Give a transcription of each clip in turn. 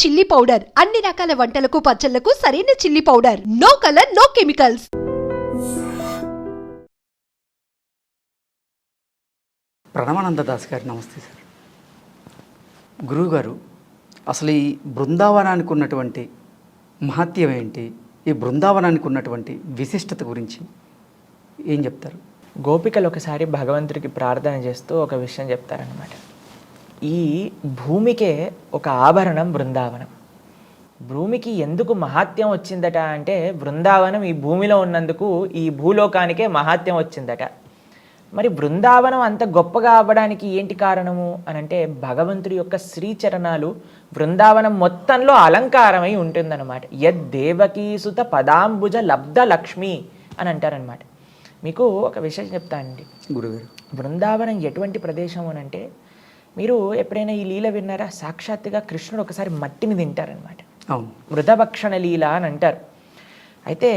Chilli powder. అన్ని రకాల వంటలకు పచ్చళ్ళకు సరైన chilli powder. No colour no chemicals. Pranavananda Das garu నమస్తే సార్. గురువుగారు అసలు ఈ బృందావనానికి ఉన్నటువంటి మహత్యం ఏంటి? ఈ బృందావనానికి ఉన్నటువంటి విశిష్టత గురించి ఏం చెప్తారు? గోపికలు ఒకసారి భగవంతుడికి ప్రార్థన చేస్తూ ఒక విషయం చెప్తారనమాట ఈ భూమికే ఒక ఆభరణం బృందావనం. భూమికి ఎందుకు మహాత్యం వచ్చిందట అంటే బృందావనం ఈ భూమిలో ఉన్నందుకు ఈ భూలోకానికే మహాత్యం వచ్చిందట. మరి బృందావనం అంత గొప్పగా అవ్వడానికి ఏంటి కారణము? అని అంటే భగవంతుడి యొక్క శ్రీచరణాలు బృందావనం మొత్తంలో అలంకారమై ఉంటుందన్నమాట. యద్ దేవకీసుత పదాంబుజ లబ్ధ లక్ష్మి అని అంటారనమాట మీకు ఒక విషయం చెప్తానండి. గురుగారు. బృందావనం ఎటువంటి ప్రదేశం అని అంటే మీరు ఎప్పుడైనా ఈ లీల విన్నారా? సాక్షాత్తుగా కృష్ణుడు ఒకసారి మట్టిని తింటారనమాట అవును. మృతభక్షణ లీల అని అంటారు. అయితే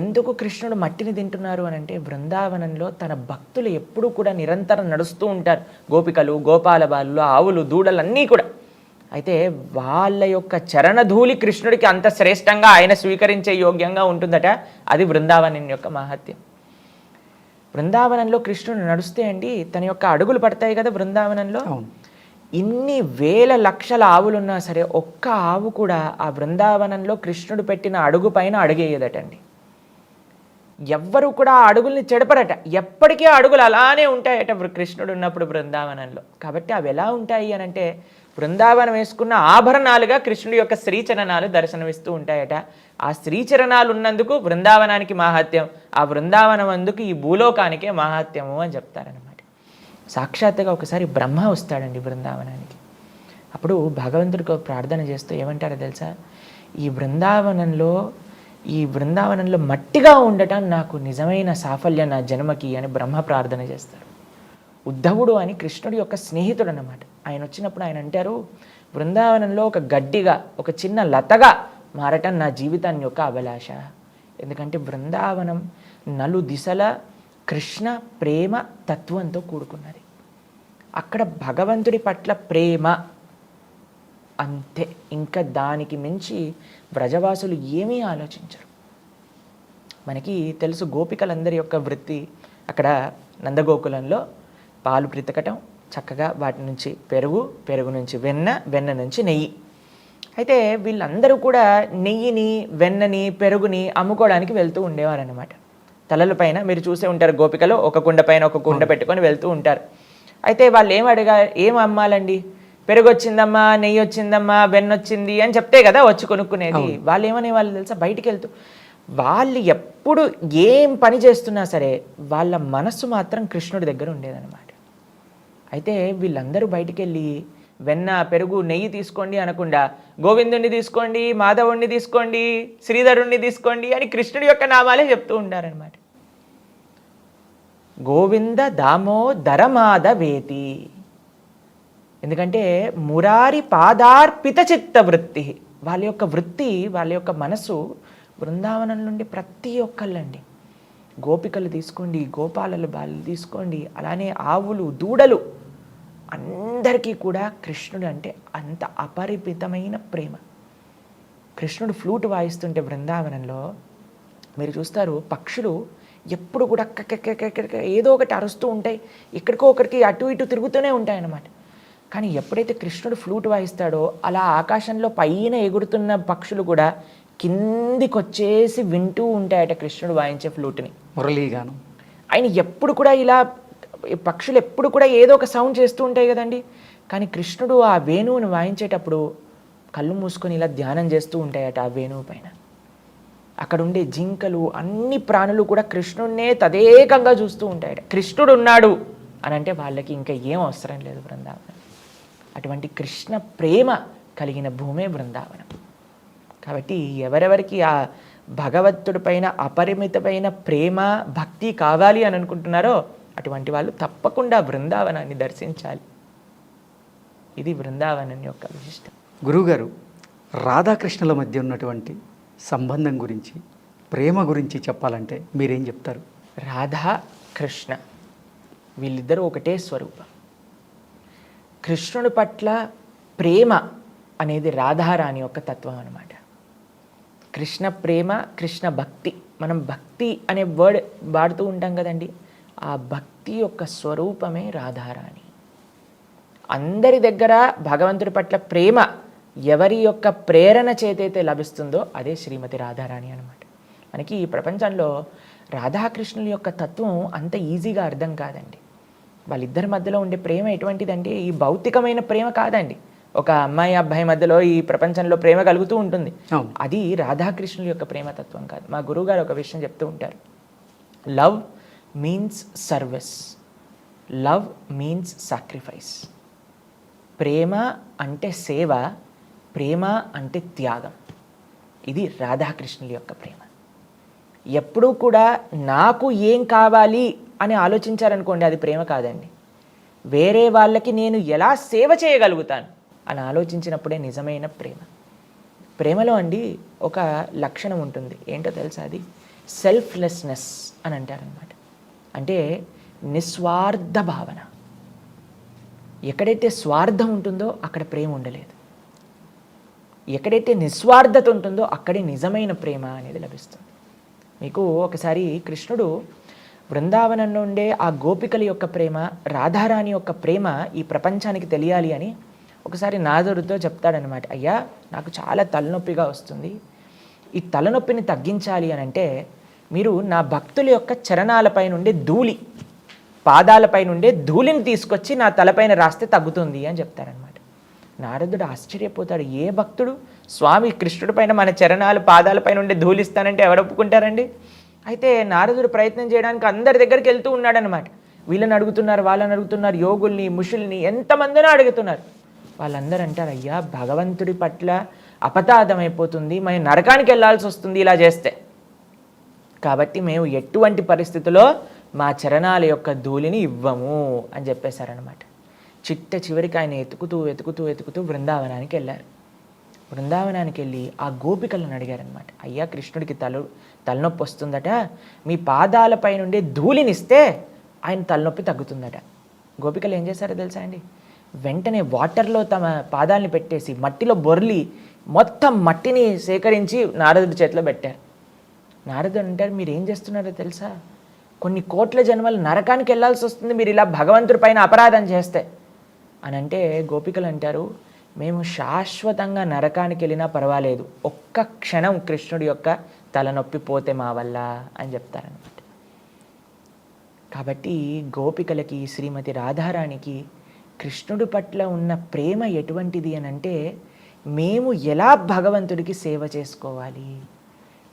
ఎందుకు కృష్ణుడు మట్టిని తింటున్నారు అని అంటే బృందావనంలో తన భక్తులు ఎప్పుడూ కూడా నిరంతరం నడుస్తూ ఉంటారు. గోపికలు గోపాల బాలులు ఆవులు దూడలు అన్నీ కూడా. అయితే వాళ్ళ యొక్క చరణధూళి కృష్ణుడికి అంత శ్రేష్టంగా ఆయన స్వీకరించే యోగ్యంగా ఉంటుందట. అది బృందావనం యొక్క మహత్యం. బృందావనంలో కృష్ణుడు నడుస్తే అండి తన యొక్క అడుగులు పడతాయి కదా బృందావనంలో. ఇన్ని వేల లక్షల ఆవులున్నా సరే ఒక్క ఆవు కూడా ఆ బృందావనంలో కృష్ణుడు పెట్టిన అడుగు పైన అడుగేయదటండి. ఎవ్వరు కూడా ఆ అడుగుల్ని చెడపరట. ఎప్పటికీ అడుగులు అలానే ఉంటాయట కృష్ణుడు ఉన్నప్పుడు బృందావనంలో. కాబట్టి అవి ఎలా ఉంటాయి అని అంటే బృందావనం వేసుకున్న ఆభరణాలుగా కృష్ణుడి యొక్క శ్రీచరణాలు దర్శనమిస్తూ ఉంటాయట. ఆ శ్రీచరణాలు ఉన్నందుకు బృందావనానికి మహాత్యం ఆ బృందావనం అందుకు ఈ భూలోకానికే మహాత్యము అని చెప్తారనమాట సాక్షాత్తుగా ఒకసారి బ్రహ్మ వస్తాడండి బృందావనానికి అప్పుడు భగవంతుడికి ప్రార్థన చేస్తూ ఏమంటారో తెలుసా? ఈ బృందావనంలో ఈ బృందావనంలో మట్టిగా ఉండటం నాకు నిజమైన సాఫల్యం నా జన్మకి అని బ్రహ్మ ప్రార్థన చేస్తారు. ఉద్ధవుడు అని కృష్ణుడి యొక్క స్నేహితుడు అన్నమాట ఆయన వచ్చినప్పుడు ఆయన అంటారు బృందావనంలో ఒక గడ్డిగా ఒక చిన్న లతగా మారటం నా జీవితాన్ని యొక్క అభిలాష. ఎందుకంటే బృందావనం నలు దిశల కృష్ణ ప్రేమ తత్వంతో కూడుకున్నది. అక్కడ భగవంతుడి పట్ల ప్రేమ అంతే. ఇంకా దానికి మించి వ్రజవాసులు ఏమీ ఆలోచించరు. మనకి తెలుసు గోపికలందరి యొక్క వృత్తి అక్కడ నందగోకులంలో పాలు బ్రితకటం చక్కగా వాటి నుంచి పెరుగు పెరుగు నుంచి వెన్న వెన్న నుంచి నెయ్యి. అయితే వీళ్ళందరూ కూడా నెయ్యిని వెన్నని పెరుగుని అమ్ముకోవడానికి వెళ్తూ ఉండేవారనమాట తలల పైన మీరు చూసే ఉంటారు గోపికలో ఒక కుండ పైన ఒక కుండ పెట్టుకొని వెళ్తూ ఉంటారు. అయితే వాళ్ళు ఏం అడిగా ఏం అమ్మాలండి? పెరుగు వచ్చిందమ్మా నెయ్యి వచ్చిందమ్మా వెన్న వచ్చింది అని చెప్తే కదా వచ్చి కొనుక్కునేది. వాళ్ళు ఏమనే వాళ్ళు తెలుసా? బయటికి వెళ్తూ. వాళ్ళు ఎప్పుడు ఏం పని చేస్తున్నా సరే వాళ్ళ మనస్సు మాత్రం కృష్ణుడి దగ్గర ఉండేదన్నమాట. అయితే వీళ్ళందరూ బయటికి వెళ్ళి వెన్న పెరుగు నెయ్యి తీసుకోండి అనకుండా గోవిందుణ్ణి తీసుకోండి మాధవుణ్ణి తీసుకోండి శ్రీధరుణ్ణి తీసుకోండి అని కృష్ణుడి యొక్క నామాలే చెప్తూ ఉంటారనమాట గోవింద దామోదర మాధవేతి ఎందుకంటే మురారి పాదార్పిత చిత్త వృత్తి. వాళ్ళ యొక్క వృత్తి వాళ్ళ యొక్క మనసు బృందావనం నుండి ప్రతి ఒక్కళ్ళండి. గోపికలు తీసుకోండి గోపాలలు బాలు తీసుకోండి. అలానే ఆవులు దూడలు అందరికీ కూడా కృష్ణుడు అంటే అంత అపరిమితమైన ప్రేమ. కృష్ణుడు ఫ్లూట్ వాయిస్తుంటే బృందావనంలో మీరు చూస్తారు పక్షులు ఎప్పుడు కూడా కక్కక్కక్కక్క ఏదో ఒకటి అరుస్తూ ఉంటాయి. ఎక్కడికో ఒకరికి అటు ఇటు తిరుగుతూనే ఉంటాయన్నమాట. కానీ ఎప్పుడైతే కృష్ణుడు ఫ్లూట్ వాయిస్తాడో అలా ఆకాశంలో పైన ఎగురుతున్న పక్షులు కూడా కిందికి వచ్చేసి వింటూ ఉంటాయట కృష్ణుడు వాయించే ఫ్లూట్ని. మురళీగానం. ఆయన ఎప్పుడు కూడా ఇలా పక్షులు ఎప్పుడు కూడా ఏదో ఒక సౌండ్ చేస్తూ ఉంటాయి కదండి. కానీ కృష్ణుడు ఆ వేణువుని వాయించేటప్పుడు కళ్ళు మూసుకొని ఇలా ధ్యానం చేస్తూ ఉంటాయట ఆ వేణువు పైన. అక్కడ ఉండే జింకలు అన్ని ప్రాణులు కూడా కృష్ణుడినే తదేకంగా చూస్తూ ఉంటాయట. కృష్ణుడు ఉన్నాడు అని అంటే వాళ్ళకి ఇంకా ఏం అవసరం లేదు బృందావనం. అటువంటి కృష్ణ ప్రేమ కలిగిన భూమే బృందావనం. కాబట్టి ఎవరెవరికి ఆ భగవంతుడి పైన అపరిమితమైన ప్రేమ భక్తి కావాలి అని అనుకుంటున్నారో అటువంటి వాళ్ళు తప్పకుండా బృందావనాన్ని దర్శించాలి. ఇది బృందావనం యొక్క విశిష్టం గురువుగారు రాధాకృష్ణుల మధ్య ఉన్నటువంటి సంబంధం గురించి ప్రేమ గురించి చెప్పాలంటే మీరేం చెప్తారు? రాధా కృష్ణ వీళ్ళిద్దరూ ఒకటే స్వరూపం. కృష్ణుడి పట్ల ప్రేమ అనేది రాధారాణి యొక్క తత్వం అన్నమాట. కృష్ణ ప్రేమ కృష్ణ భక్తి. మనం భక్తి అనే వర్డ్ వాడుతూ ఉంటాం కదండి. ఆ భక్తి యొక్క స్వరూపమే రాధారాణి. అందరి దగ్గర భగవంతుడి పట్ల ప్రేమ ఎవరి యొక్క ప్రేరణ చేతైతే లభిస్తుందో అదే శ్రీమతి రాధారాణి అనమాట మనకి ఈ ప్రపంచంలో రాధాకృష్ణుల యొక్క తత్వం అంత ఈజీగా అర్థం కాదండి. వాళ్ళిద్దరి మధ్యలో ఉండే ప్రేమ ఎటువంటిదంటే ఈ భౌతికమైన ప్రేమ కాదండి. ఒక అమ్మాయి అబ్బాయి మధ్యలో ఈ ప్రపంచంలో ప్రేమ కలుగుతూ ఉంటుంది. అది రాధాకృష్ణుల యొక్క ప్రేమతత్వం కాదు. మా గురువుగారు ఒక విషయం చెప్తూ ఉంటారు. Love means service love means sacrifice ప్రేమ అంటే సేవ ప్రేమ అంటే త్యాగం ఇది రాధాకృష్ణుల యొక్క ప్రేమ ఎప్పుడూ కూడా నాకు ఏం కావాలి అని ఆలోచించారనుకోండి అది ప్రేమ కాదండి వేరే వాళ్ళకి నేను ఎలా సేవ చేయగలుగుతాను అని ఆలోచించినప్పుడే నిజమైన ప్రేమ ప్రేమలో అండి ఒక లక్షణం ఉంటుంది ఏంటో తెలుసా అది సెల్ఫ్లెస్నెస్ అని అంటారనమాట అంటే నిస్వార్థ భావన. ఎక్కడైతే స్వార్థం ఉంటుందో అక్కడ ప్రేమ ఉండలేదు. ఎక్కడైతే నిస్వార్థత ఉంటుందో అక్కడే నిజమైన ప్రేమ అనేది లభిస్తుంది. మీకు ఒకసారి కృష్ణుడు బృందావనంలో ఉండే ఆ గోపికల యొక్క ప్రేమ రాధారాణి యొక్క ప్రేమ ఈ ప్రపంచానికి తెలియాలి అని ఒకసారి నాదుడితో చెప్తాడనమాట అయ్యా నాకు చాలా తలనొప్పిగా వస్తుంది. ఈ తలనొప్పిని తగ్గించాలి అని అంటే మీరు నా భక్తుల యొక్క చరణాలపై నుండి ధూళి పాదాలపై నుండే ధూళిని తీసుకొచ్చి నా తలపైన రాస్తే తగ్గుతుంది అని చెప్తారనమాట నారదుడు ఆశ్చర్యపోతాడు ఏ భక్తుడు? స్వామి కృష్ణుడి పైన మన చరణాలు పాదాలపై నుండి ధూళిస్తానంటే ఎవరొప్పుకుంటారండి? అయితే నారదుడు ప్రయత్నం చేయడానికి అందరి దగ్గరికి వెళ్తూ ఉన్నాడనమాట వీళ్ళని అడుగుతున్నారు వాళ్ళని అడుగుతున్నారు యోగుల్ని ముషుల్ని ఎంతమందినో అడుగుతున్నారు. వాళ్ళందరూ అంటారు అయ్యా భగవంతుడి పట్ల అపతాదం అయిపోతుంది మన నరకానికి వెళ్ళాల్సి వస్తుంది ఇలా చేస్తే. కాబట్టి మేము ఎటువంటి పరిస్థితుల్లో మా చరణాల యొక్క ధూళిని ఇవ్వము అని చెప్పేశారనమాట చిట్ట చివరికి ఆయన ఎతుకుతూ వెతుకుతూ వెతుకుతూ బృందావనానికి వెళ్ళారు. బృందావనానికి వెళ్ళి ఆ గోపికలను అడిగారనమాట అయ్యా కృష్ణుడికి తల తలనొప్పి వస్తుందట. మీ పాదాలపై నుండి ధూళినిస్తే ఆయన తలనొప్పి తగ్గుతుందట. గోపికలు ఏం చేశారో తెలుసా అండి? వెంటనే వాటర్లో తమ పాదాలని పెట్టేసి మట్టిలో బొర్లి మొత్తం మట్టిని సేకరించి నారదుడి చేతిలో పెట్టారు. నారదుడు అంటారు మీరు ఏం చేస్తున్నారో తెలుసా? కొన్ని కోట్ల జన్మలు నరకానికి వెళ్ళాల్సి వస్తుంది మీరు ఇలా భగవంతుడి పైన అపరాధం చేస్తే. అని అంటే గోపికలు అంటారు మేము శాశ్వతంగా నరకానికి వెళ్ళినా పర్వాలేదు ఒక్క క్షణం కృష్ణుడి యొక్క తలనొప్పి పోతే మా వల్ల అని చెప్తారనమాట కాబట్టి గోపికలకి శ్రీమతి రాధారాణికి కృష్ణుడి పట్ల ఉన్న ప్రేమ ఎటువంటిది అని అంటే మేము ఎలా భగవంతుడికి సేవ చేసుకోవాలి?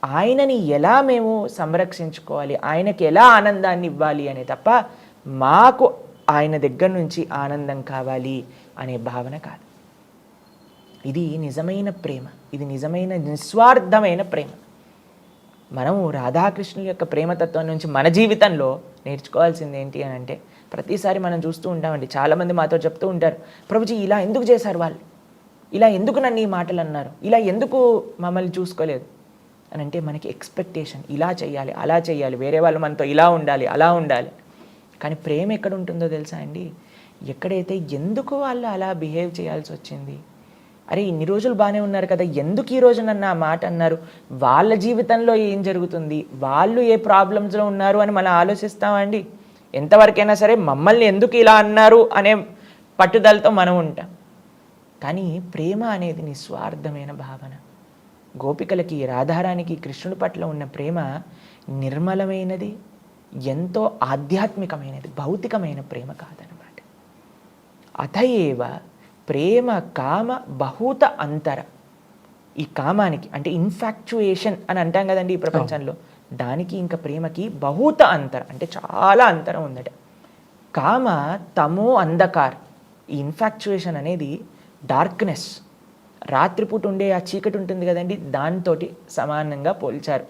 ఆయనని ఎలా మేము సంరక్షించుకోవాలి? ఆయనకి ఎలా ఆనందాన్ని ఇవ్వాలి అనే తప్ప మాకు ఆయన దగ్గర నుంచి ఆనందం కావాలి అనే భావన కాదు. ఇది నిజమైన ప్రేమ. ఇది నిజమైన నిస్వార్థమైన ప్రేమ. మనము రాధాకృష్ణుల యొక్క ప్రేమతత్వం నుంచి మన జీవితంలో నేర్చుకోవాల్సింది ఏంటి అని అంటే ప్రతిసారి మనం చూస్తూ ఉంటామండి. చాలామంది మాతో చెప్తూ ఉంటారు ప్రభుజీ ఇలా ఎందుకు చేశారు వాళ్ళు? ఇలా ఎందుకు నన్ను ఈ మాటలు అన్నారు? ఇలా ఎందుకు మమ్మల్ని చూసుకోలేదు? అని అంటే మనకి ఎక్స్పెక్టేషన్ ఇలా చేయాలి అలా చేయాలి వేరే వాళ్ళు మనతో ఇలా ఉండాలి అలా ఉండాలి. కానీ ప్రేమ ఎక్కడ ఉంటుందో తెలుసా అండి? ఎక్కడైతే ఎందుకు వాళ్ళు అలా బిహేవ్ చేయాల్సి వచ్చింది? అరే ఇన్ని రోజులు బాగానే ఉన్నారు కదా ఎందుకు ఈ రోజు నన్ను ఆ మాట అన్నారు? వాళ్ళ జీవితంలో ఏం జరుగుతుంది? వాళ్ళు ఏ ప్రాబ్లమ్స్లో ఉన్నారు అని మనం ఆలోచిస్తామండి ఎంతవరకైనా సరే మమ్మల్ని ఎందుకు ఇలా అన్నారు అనే పట్టుదలతో మనం ఉంటాం. కానీ ప్రేమ అనేది నిస్వార్థమైన భావన. గోపికలకి రాధారానికి కృష్ణుడి పట్ల ఉన్న ప్రేమ నిర్మలమైనది ఎంతో ఆధ్యాత్మికమైనది భౌతికమైన ప్రేమ కాదనమాట అతయేవ ప్రేమ కామ బహూత అంతర. ఈ కామానికి అంటే ఇన్ఫాక్చుయేషన్ అని అంటాం కదండి ఈ ప్రపంచంలో. దానికి ఇంకా ప్రేమకి బహూత అంతర అంటే చాలా అంతరం ఉందట. కామ తమో అంధకార్. ఈ ఇన్ఫాక్చుయేషన్ అనేది డార్క్నెస్ రాత్రిపూట ఉండే ఆ చీకటి ఉంటుంది కదండి దాంతోటి సమానంగా పోల్చారు.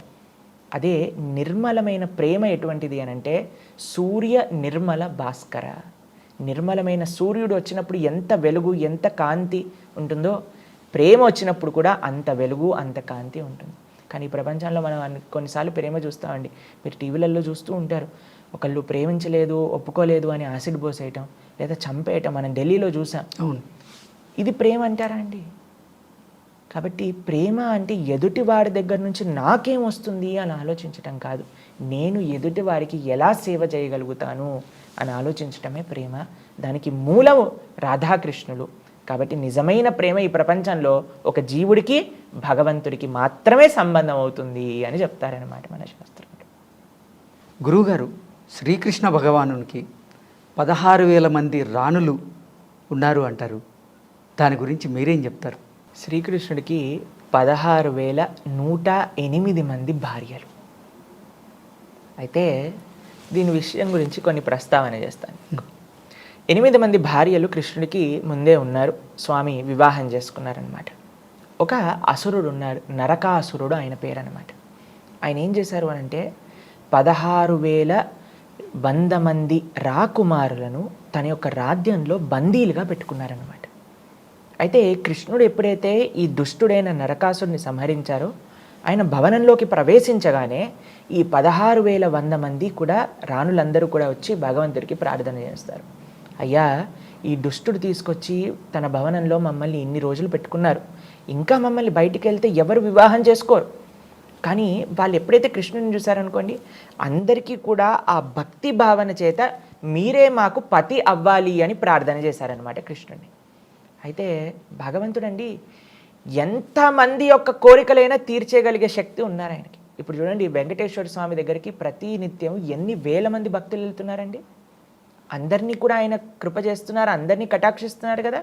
అదే నిర్మలమైన ప్రేమ ఎటువంటిది అని అంటే సూర్య నిర్మల భాస్కర. నిర్మలమైన సూర్యుడు వచ్చినప్పుడు ఎంత వెలుగు ఎంత కాంతి ఉంటుందో ప్రేమ వచ్చినప్పుడు కూడా అంత వెలుగు అంత కాంతి ఉంటుంది. కానీ ఈ ప్రపంచంలో మనం కొన్నిసార్లు ప్రేమ చూస్తామండి. మీరు టీవీలలో చూస్తూ ఉంటారు. ఒకళ్ళు ప్రేమించలేదు ఒప్పుకోలేదు అని యాసిడ్ పోసేయటం లేదా చంపేయటం మనం ఢిల్లీలో చూసాం. అవును. ఇది ప్రేమ అంటారా అండి? కాబట్టి ప్రేమ అంటే ఎదుటి వాడి దగ్గర నుంచి నాకేం వస్తుంది అని ఆలోచించటం కాదు. నేను ఎదుటి వారికి ఎలా సేవ చేయగలుగుతాను అని ఆలోచించటమే ప్రేమ. దానికి మూలము రాధాకృష్ణులు. కాబట్టి నిజమైన ప్రేమ ఈ ప్రపంచంలో ఒక జీవుడికి భగవంతుడికి మాత్రమే సంబంధం అవుతుంది అని చెప్తారనమాట మన శాస్త్రం గురువుగారు శ్రీకృష్ణ భగవానునికి పదహారు వేల మంది రాణులు ఉన్నారు అంటారు. దాని గురించి మీరేం చెప్తారు? శ్రీకృష్ణుడికి పదహారు వేల నూట ఎనిమిది మంది భార్యలు. అయితే దీని విషయం గురించి కొన్ని ప్రస్తావన చేస్తాను ఎనిమిది మంది భార్యలు కృష్ణుడికి ముందే uన్నారు స్వామి వివాహం చేసుకున్నారనమాట ఒక అసురుడు ఉన్నారు నరకాసురుడు ఆయన పేరు అనమాట ఆయన ఏం చేశారు అని అంటే పదహారు వేల వంద మంది రాకుమారులను తన యొక్క రాజ్యంలో బందీలుగా పెట్టుకున్నారనమాట అయితే కృష్ణుడు ఎప్పుడైతే ఈ దుష్టుడైన నరకాసుడిని సంహరించారో ఆయన భవనంలోకి ప్రవేశించగానే ఈ పదహారు వేల వంద మంది కూడా రాణులందరూ కూడా వచ్చి భగవంతుడికి ప్రార్థన చేస్తారు. అయ్యా ఈ దుష్టుడు తీసుకొచ్చి తన భవనంలో మమ్మల్ని ఇన్ని రోజులు పెట్టుకున్నారు. ఇంకా మమ్మల్ని బయటికి వెళ్తే ఎవరు వివాహం చేసుకోరు? కానీ వాళ్ళు ఎప్పుడైతే కృష్ణుని చూశారనుకోండి అందరికీ కూడా ఆ భక్తి భావన చేత మీరే మాకు పతి అవ్వాలి అని ప్రార్థన చేశారనమాట కృష్ణుడిని. అయితే భగవంతుడండి ఎంతమంది యొక్క కోరికలైనా తీర్చేయగలిగే శక్తి ఉన్నారు ఆయనకి. ఇప్పుడు చూడండి వెంకటేశ్వర స్వామి దగ్గరికి ప్రతి నిత్యం ఎన్ని వేల మంది భక్తులు వెళ్తున్నారండి? అందరినీ కూడా ఆయన కృప చేస్తున్నారు అందరినీ కటాక్షిస్తున్నారు కదా?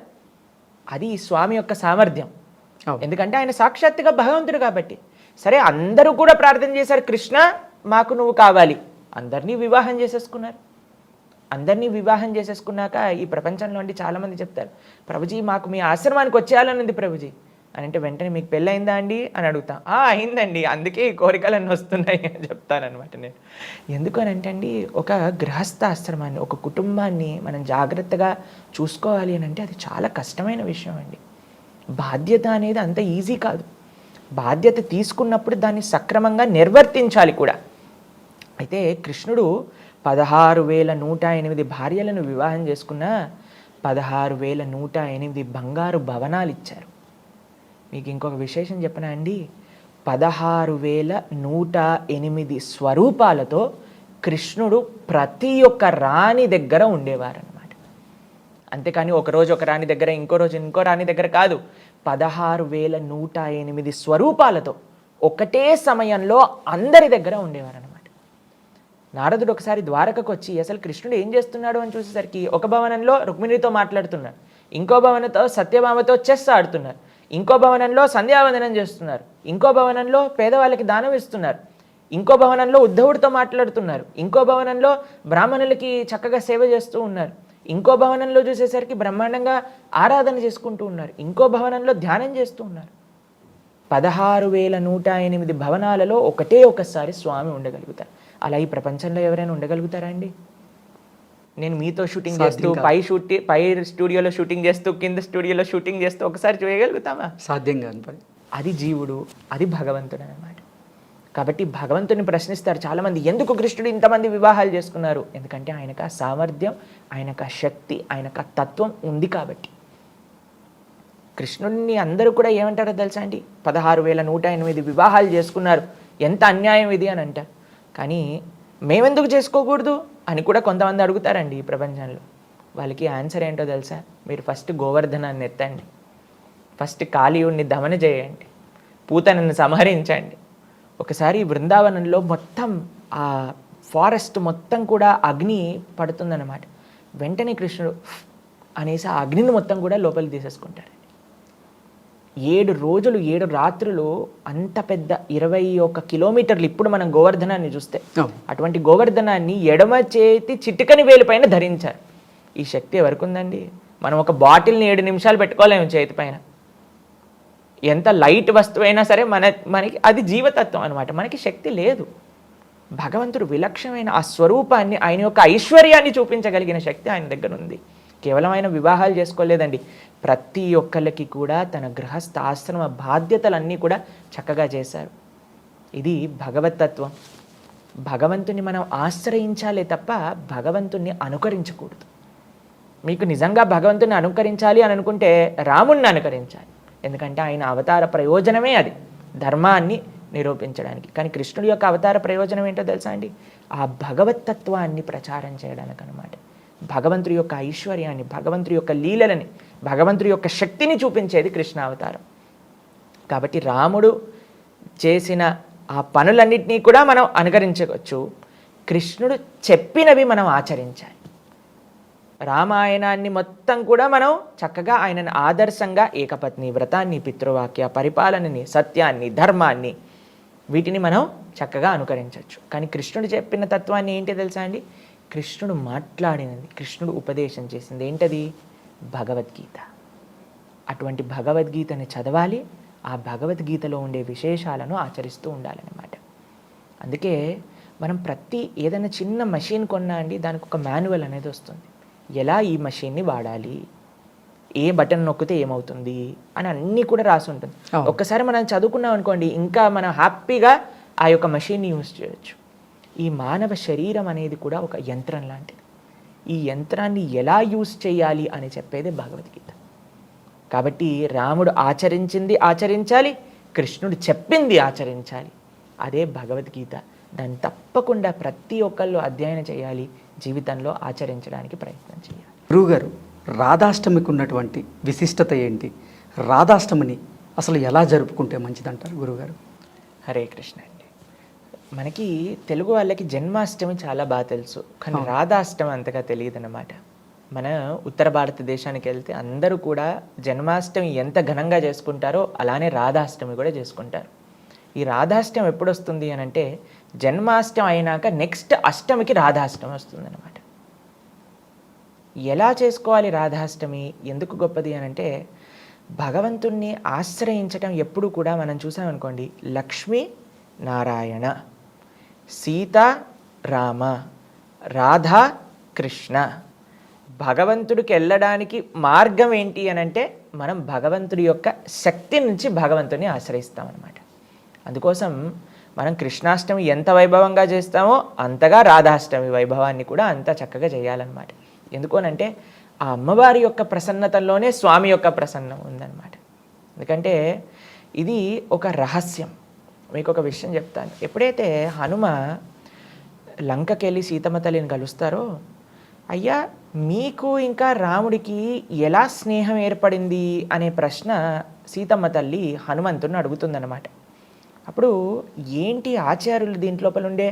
అది ఈ స్వామి యొక్క సామర్థ్యం. ఎందుకంటే ఆయన సాక్షాత్తుగా భగవంతుడు కాబట్టి. సరే అందరూ కూడా ప్రార్థన చేశారు కృష్ణ మాకు నువ్వు కావాలి. అందరినీ వివాహం చేసేసుకున్నారు. అందరినీ వివాహం చేసేసుకున్నాక ఈ ప్రపంచంలో అండి చాలామంది చెప్తారు ప్రభుజీ మాకు మీ ఆశ్రమానికి వచ్చేయాలని ఉంది ప్రభుజీ. అని అంటే వెంటనే మీకు పెళ్ళయిందా అండి? అని అడుగుతా "ఆ, అయిందండి అందుకే ఈ కోరికలన్నీ వస్తున్నాయి అని చెప్తానమాట నేను. ఎందుకు అని అంటే అండి ఒక గృహస్థాశ్రమాన్ని ఒక కుటుంబాన్ని మనం జాగ్రత్తగా చూసుకోవాలి అని అంటే అది చాలా కష్టమైన విషయం అండి. బాధ్యత అనేది అంత ఈజీ కాదు. బాధ్యత తీసుకున్నప్పుడు దాన్ని సక్రమంగా నిర్వర్తించాలి కూడా. అయితే కృష్ణుడు పదహారు వేల నూట ఎనిమిది భార్యలను వివాహం చేసుకున్న పదహారు వేల నూట ఎనిమిది బంగారు భవనాలు ఇచ్చారు. మీకు ఇంకొక విశేషం చెప్పనా అండి? పదహారు వేల నూట ఎనిమిది స్వరూపాలతో కృష్ణుడు ప్రతి ఒక్క రాణి దగ్గర ఉండేవారనమాట అంతేకాని ఒక రోజు ఒక రాణి దగ్గర ఇంకో రోజు ఇంకో రాణి దగ్గర కాదు. పదహారు వేల నూట ఎనిమిది స్వరూపాలతో ఒకటే సమయంలో అందరి దగ్గర ఉండేవారనమాట నారదుడు ఒకసారి ద్వారకకు వచ్చి అసలు కృష్ణుడు ఏం చేస్తున్నాడు? అని చూసేసరికి ఒక భవనంలో రుక్మిణితో మాట్లాడుతున్నారు. ఇంకో భవనంతో సత్యభామతో చెస్ ఆడుతున్నారు. ఇంకో భవనంలో సంధ్యావందనం చేస్తున్నారు. ఇంకో భవనంలో పేదవాళ్ళకి దానం ఇస్తున్నారు. ఇంకో భవనంలో ఉద్ధవుడితో మాట్లాడుతున్నారు. ఇంకో భవనంలో బ్రాహ్మణులకి చక్కగా సేవ చేస్తూ ఉన్నారు. ఇంకో భవనంలో చూసేసరికి బ్రహ్మాండంగా ఆరాధన చేసుకుంటూ ఉన్నారు. ఇంకో భవనంలో ధ్యానం చేస్తూ ఉన్నారు. పదహారు వేల నూట ఎనిమిది భవనాలలో ఒకటే ఒకసారి స్వామి ఉండగలుగుతారు. అలా ఈ ప్రపంచంలో ఎవరైనా ఉండగలుగుతారా అండి? నేను మీతో షూటింగ్ చేస్తూ కాదు. పై షూటి పై స్టూడియోలో షూటింగ్ చేస్తూ కింద స్టూడియోలో షూటింగ్ చేస్తూ ఒకసారి చేయగలుగుతామా సాధ్యం పని అది జీవుడు అది భగవంతుడు అనమాట కాబట్టి భగవంతుని ప్రశ్నిస్తారు చాలామంది ఎందుకు కృష్ణుడు ఇంతమంది వివాహాలు చేసుకున్నారు? ఎందుకంటే ఆయనకు ఆ సామర్థ్యం ఆయనకు ఆ శక్తి ఆయనకు ఆ తత్వం ఉంది కాబట్టి. కృష్ణుడిని అందరూ కూడా ఏమంటారో తెలుసా అండి? పదహారు వేల నూట ఎనిమిది వివాహాలు చేసుకున్నారు. ఎంత అన్యాయం ఇది అని అంటారు కానీ మేమెందుకు చేసుకోకూడదు అని కూడా కొంతమంది అడుగుతారండి ఈ ప్రపంచంలో. వాళ్ళకి ఆన్సర్ ఏంటో తెలుసా? మీరు ఫస్ట్ గోవర్ధనాన్ని ఎత్తండి. ఫస్ట్ కాళీయుడిని దమన చేయండి. పూతనని సంహరించండి. ఒకసారి బృందావనంలో మొత్తం ఆ ఫారెస్ట్ మొత్తం కూడా అగ్ని పడుతుందన్నమాట. వెంటనే కృష్ణుడు అనేసి ఆ అగ్నిని మొత్తం కూడా లోపలికి తీసేసుకుంటారు ఏడు రోజులు ఏడు రాత్రులు అంత పెద్ద ఇరవై ఒక్క కిలోమీటర్లు ఇప్పుడు మనం గోవర్ధనాన్ని చూస్తే. అటువంటి గోవర్ధనాన్ని ఎడమ చేతి చిటికని వేలు పైన ధరించారు. ఈ శక్తి ఎవరికి ఉందండి? మనం ఒక బాటిల్ని ఏడు నిమిషాలు పెట్టుకోలేము చేతి పైన. ఎంత లైట్ వస్తువు అయినా సరే మన మనకి అది జీవతత్వం అనమాట మనకి శక్తి లేదు. భగవంతుడు విలక్షణమైన ఆ స్వరూపాన్ని ఆయన యొక్క ఐశ్వర్యాన్ని చూపించగలిగిన శక్తి ఆయన దగ్గర ఉంది. కేవలం ఆయన వివాహాలు చేసుకోలేదండి. ప్రతి ఒక్కళ్ళకి కూడా తన గృహస్థ ఆశ్రమ బాధ్యతలన్నీ కూడా చక్కగా చేశారు. ఇది భగవతత్వం. భగవంతుని మనం ఆశ్రయించాలే తప్ప భగవంతుణ్ణి అనుకరించకూడదు. మీకు నిజంగా భగవంతుని అనుకరించాలి అని అనుకుంటే రాముణ్ణి అనుకరించాలి. ఎందుకంటే ఆయన అవతార ప్రయోజనమే అది. ధర్మాన్ని నిరూపించడానికి. కానీ కృష్ణుడి యొక్క అవతార ప్రయోజనం ఏంటో తెలుసా అండి? ఆ భగవతత్వాన్ని ప్రచారం చేయడానికి అనమాట భగవంతుడి యొక్క ఐశ్వర్యాన్ని భగవంతుడి యొక్క లీలలని భగవంతుడి యొక్క శక్తిని చూపించేది కృష్ణ అవతారం కాబట్టి రాముడు చేసిన ఆ పనులన్నింటినీ కూడా మనం అనుకరించవచ్చు. కృష్ణుడు చెప్పినవి మనం ఆచరించాలి. రామాయణాన్ని మొత్తం కూడా మనం చక్కగా ఆయనను ఆదర్శంగా ఏకపత్ని వ్రతాన్ని పితృవాక్య పరిపాలనని సత్యాన్ని ధర్మాన్ని వీటిని మనం చక్కగా అనుకరించవచ్చు. కానీ కృష్ణుడు చెప్పిన తత్వాన్ని ఏంటి తెలుసా అండి? కృష్ణుడు మాట్లాడినది కృష్ణుడు ఉపదేశం చేసింది. ఏంటది? భగవద్గీత. అటువంటి భగవద్గీతని చదవాలి. ఆ భగవద్గీతలో ఉండే విశేషాలను ఆచరిస్తూ ఉండాలన్నమాట. అందుకే మనం ప్రతి ఏదైనా చిన్న మషిన్ కొన్నా అండి దానికి ఒక మాన్యువల్ అనేది వస్తుంది. ఎలా ఈ మషిన్ని వాడాలి? ఏ బటన్ నొక్కితే ఏమవుతుంది? అని అన్నీ కూడా రాసి ఉంటుంది. ఒక్కసారి మనం చదువుకున్నాం అనుకోండి ఇంకా మనం హ్యాపీగా ఆ యొక్క మషిన్ని యూజ్ చేయొచ్చు. ఈ మానవ శరీరం అనేది కూడా ఒక యంత్రం లాంటిది. ఈ యంత్రాన్ని ఎలా యూజ్ చేయాలి అని చెప్పేది భగవద్గీత. కాబట్టి రాముడు ఆచరించింది ఆచరించాలి కృష్ణుడు చెప్పింది ఆచరించాలి. అదే భగవద్గీత. దాన్ని తప్పకుండా ప్రతి ఒక్కళ్ళు అధ్యయనం చేయాలి జీవితంలో ఆచరించడానికి ప్రయత్నం చేయాలి. గురువుగారు రాధాష్టమికి ఉన్నటువంటి విశిష్టత ఏంటి? రాధాష్టమిని అసలు ఎలా జరుపుకుంటే మంచిదంటారు గురువుగారు? హరే కృష్ణ. మనకి తెలుగు వాళ్ళకి జన్మాష్టమి చాలా బాగా తెలుసు. కానీ రాధాష్టమి అంతగా తెలియదు అనమాట మన ఉత్తర భారతదేశానికి వెళ్తే అందరూ కూడా జన్మాష్టమి ఎంత ఘనంగా చేసుకుంటారో అలానే రాధాష్టమి కూడా చేసుకుంటారు. ఈ రాధాష్టమి ఎప్పుడు వస్తుంది అని అంటే జన్మాష్టమి అయినాక నెక్స్ట్ అష్టమికి రాధాష్టమి వస్తుంది అనమాట ఎలా చేసుకోవాలి రాధాష్టమి? ఎందుకు గొప్పది అని అంటే భగవంతుణ్ణి ఆశ్రయించటం ఎప్పుడు కూడా మనం చూసామనుకోండి లక్ష్మీ నారాయణ. సీత రామ రాధా కృష్ణ. భగవంతుడికి వెళ్ళడానికి మార్గం ఏంటి అని అంటే మనం భగవంతుడి యొక్క శక్తి నుంచి భగవంతుని ఆశ్రయిస్తామన్నమాట. అందుకోసం మనం కృష్ణాష్టమి ఎంత వైభవంగా చేస్తామో అంతగా రాధాష్టమి వైభవాన్ని కూడా అంత చక్కగా చేయాలన్నమాట. ఎందుకోనంటే ఆ అమ్మవారి యొక్క ప్రసన్నతలోనే స్వామి యొక్క ప్రసన్నం ఉందన్నమాట. ఎందుకంటే ఇది ఒక రహస్యం. మీకు ఒక విషయం చెప్తాను. ఎప్పుడైతే హనుమ లంకకి వెళ్ళి సీతమ్మ తల్లిని కలుస్తారో అయ్యా మీకు ఇంకా రాముడికి ఎలా స్నేహం ఏర్పడింది అనే ప్రశ్న సీతమ్మ తల్లి హనుమంతుడిని అడుగుతుందన్నమాట. అప్పుడు ఏంటి ఆచార్యులు దీంట్లోపల ఉండే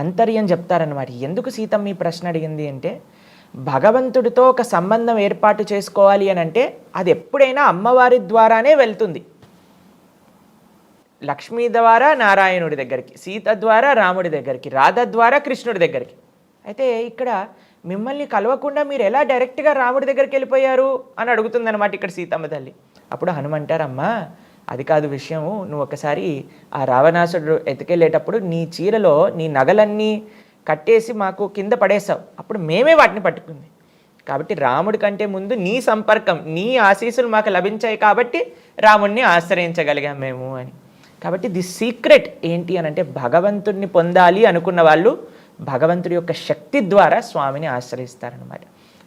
ఆంతర్యం చెప్తారనమాట ఎందుకు సీతమ్మ ఈ ప్రశ్న అడిగింది అంటే భగవంతుడితో ఒక సంబంధం ఏర్పాటు చేసుకోవాలి అని అంటే అది ఎప్పుడైనా అమ్మవారి ద్వారానే వెళ్తుంది. లక్ష్మి ద్వారా నారాయణుడి దగ్గరికి సీత ద్వారా రాముడి దగ్గరికి రాధ ద్వారా కృష్ణుడి దగ్గరికి. అయితే ఇక్కడ మిమ్మల్ని కలవకుండా మీరు ఎలా డైరెక్ట్గా రాముడి దగ్గరికి వెళ్ళిపోయారు అని అడుగుతుందన్నమాట ఇక్కడ సీతమ్మ తల్లి. అప్పుడు హనుమంటారమ్మా అది కాదు విషయము నువ్వు ఒకసారి ఆ రావణాసుడు ఎత్తుకెళ్ళేటప్పుడు నీ చీరలో నీ నగలన్నీ కట్టేసి మాకు కింద పడేసావు అప్పుడు మేమే వాటిని పట్టుకుంది. కాబట్టి రాముడి కంటే ముందు నీ సంపర్కం నీ ఆశీస్సులు మాకు లభించాయి కాబట్టి రాముడిని ఆశ్రయించగలిగాం మేము అని. కాబట్టి ది సీక్రెట్ ఏంటి అని అంటే భగవంతుడిని పొందాలి అనుకున్న వాళ్ళు భగవంతుడి యొక్క శక్తి ద్వారా స్వామిని ఆశ్రయిస్తారనమాట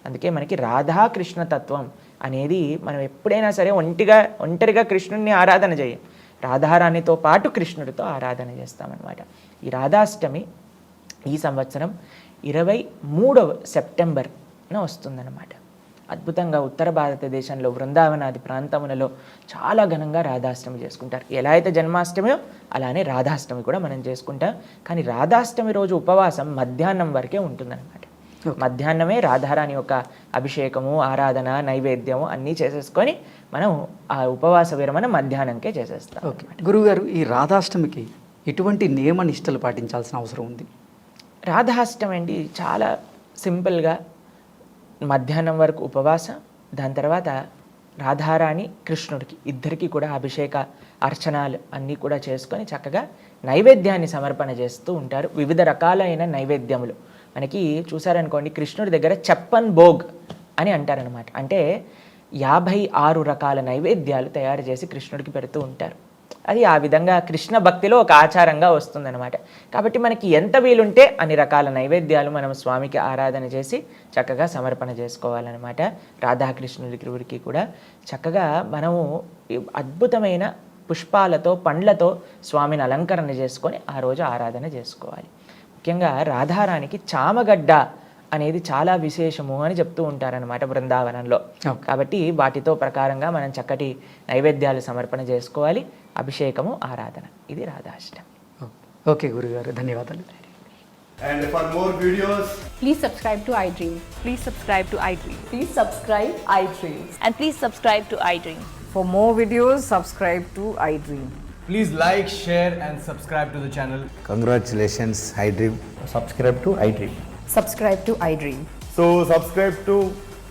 అందుకే మనకి రాధాకృష్ణ తత్వం అనేది మనం ఎప్పుడైనా సరే ఒంటిగా ఒంటరిగా కృష్ణుడిని ఆరాధన చేయం. రాధారాణితో పాటు కృష్ణుడితో ఆరాధన చేస్తామన్నమాట. ఈ రాధాష్టమి ఈ సంవత్సరం ఇరవై మూడవ సెప్టెంబర్న వస్తుందన్నమాట. అద్భుతంగా ఉత్తర భారతదేశంలో బృందావనాది ప్రాంతములలో చాలా ఘనంగా రాధాష్టమి చేసుకుంటారు. ఎలా అయితే జన్మాష్టమియో అలానే రాధాష్టమి కూడా మనం చేసుకుంటాం. కానీ రాధాష్టమి రోజు ఉపవాసం మధ్యాహ్నం వరకే ఉంటుందన్నమాట. మధ్యాహ్నమే రాధారాణి యొక్క అభిషేకము ఆరాధన నైవేద్యము అన్నీ చేసేసుకొని మనం ఆ ఉపవాస విరమణ మధ్యాహ్నంకే చేసేస్తాం. ఓకే. గురువుగారు ఈ రాధాష్టమికి ఎటువంటి నియమ నిష్టలు పాటించాల్సిన అవసరం ఉంది? రాధాష్టమి అండి చాలా సింపుల్గా మధ్యాహ్నం వరకు ఉపవాసం దాని తర్వాత రాధారాణి కృష్ణుడికి ఇద్దరికి కూడా అభిషేక అర్చనాలు అన్నీ కూడా చేసుకొని చక్కగా నైవేద్యాన్ని సమర్పణ చేస్తూ ఉంటారు. వివిధ రకాలైన నైవేద్యములు. మనకి చూసారనుకోండి కృష్ణుడి దగ్గర చెప్పన్ భోగ్ అని అంటారనమాట అంటే యాభై ఆరు రకాల నైవేద్యాలు తయారు చేసి కృష్ణుడికి పెడుతూ ఉంటారు. అది ఆ విధంగా కృష్ణ భక్తిలో ఒక ఆచారంగా వస్తుందన్నమాట. కాబట్టి మనకి ఎంత వీలుంటే అన్ని రకాల నైవేద్యాలు మనం స్వామికి ఆరాధన చేసి చక్కగా సమర్పణ చేసుకోవాలన్నమాట. రాధాకృష్ణుడికి కూడా చక్కగా మనము అద్భుతమైన పుష్పాలతో పండ్లతో స్వామిని అలంకరణ చేసుకొని ఆ రోజు ఆరాధన చేసుకోవాలి. ముఖ్యంగా రాధారానికి చామగడ్డ అనేది చాలా విశేషము అని చెప్తూ ఉంటారనమాట బృందావనంలో. కాబట్టి వాటితో ప్రకారంగా మనం చక్కటి నైవేద్యాలు సమర్పణ చేసుకోవాలి. అభిషేకము ఆరాధన ఇది రాధాష్టమి ఓకే గురుగారు ధన్యవాదాలు And for more videos, Please subscribe to iDream. Please subscribe to iDream. Please subscribe iDream. And please subscribe to iDream. For more videos, subscribe to iDream. Please like, share, and subscribe to the channel. Congratulations, iDream. subscribe to iDream. Subscribe to iDream. so subscribe to